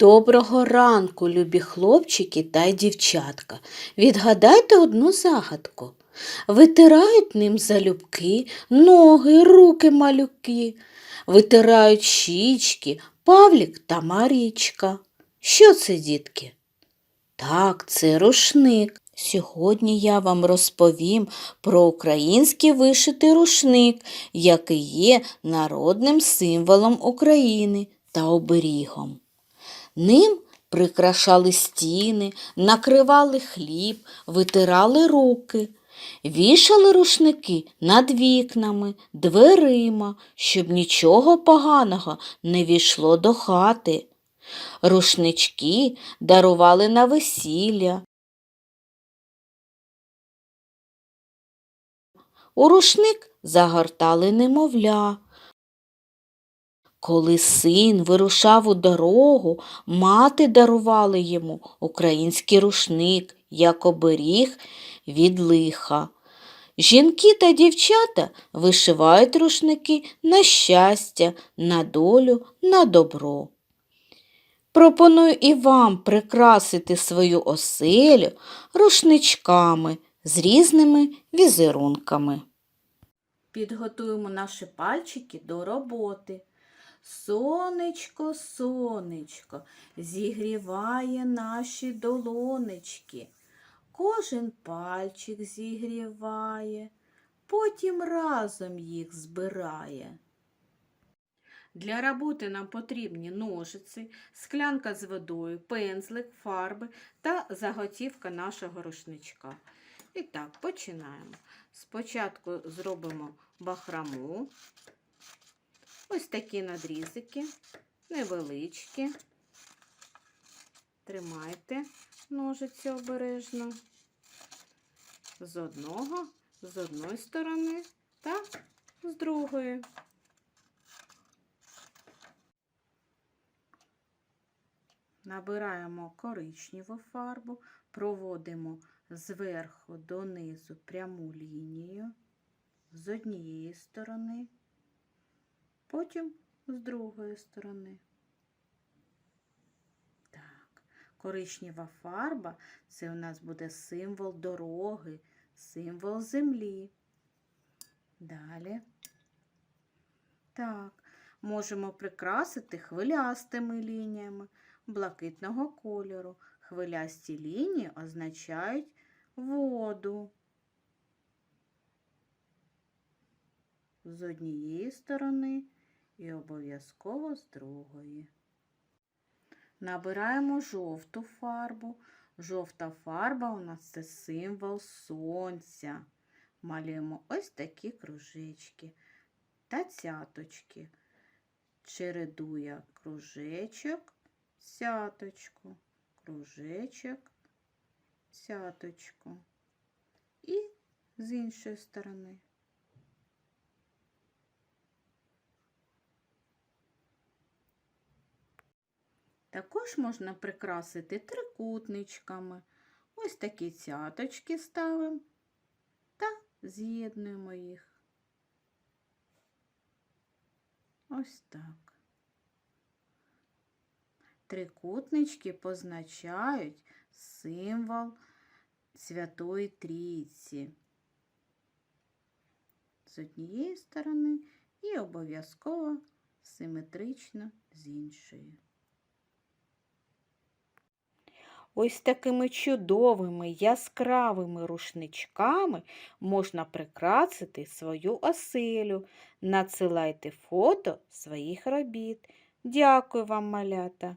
Доброго ранку, любі хлопчики та дівчатка. Відгадайте одну загадку. Витирають ним залюбки, ноги, руки малюки, витирають щічки, Павлік та Марічка. Що це, дітки? Так, це рушник. Сьогодні я вам розповім про український вишитий рушник, який є народним символом України та оберігом. Ним прикрашали стіни, накривали хліб, витирали руки, вішали рушники над вікнами, дверима, щоб нічого поганого не війшло до хати. Рушнички дарували на весілля. У рушник загортали немовля. Коли син вирушав у дорогу, мати дарувала йому український рушник, як оберіг від лиха. Жінки та дівчата вишивають рушники на щастя, на долю, на добро. Пропоную і вам прикрасити свою оселю рушничками з різними візерунками. Підготуємо наші пальчики до роботи. Сонечко, сонечко, зігріває наші долонечки. Кожен пальчик зігріває, потім разом їх збирає. Для роботи нам потрібні ножиці, склянка з водою, пензлик, фарби та заготівка нашого рушничка. І так, починаємо. Спочатку зробимо бахрому. Ось такі надрізики, невеличкі. Тримайте ножиці обережно з одного, з одної сторони та з другої. Набираємо коричневу фарбу, проводимо зверху донизу пряму лінію з однієї сторони потім з другої сторони. Так, коричнева фарба це у нас буде символ дороги, символ землі. Далі. Так, можемо прикрасити хвилястими лініями блакитного кольору. Хвилясті лінії означають воду. З однієї сторони і обов'язково з другої. Набираємо жовту фарбу. Жовта фарба у нас це символ сонця. Малюємо ось такі кружечки та цяточки. Чередує кружечок, цяточку, кружечок, цяточку. І з іншої сторони. Також можна прикрасити трикутничками. Ось такі цяточки ставимо та з'єднуємо їх. Ось так. Трикутнички позначають символ Святої Трійці. З однієї сторони і обов'язково симетрично з іншої. Ось такими чудовими яскравими рушничками можна прикрасити свою оселю. Надсилайте фото своїх робіт. Дякую вам, малята!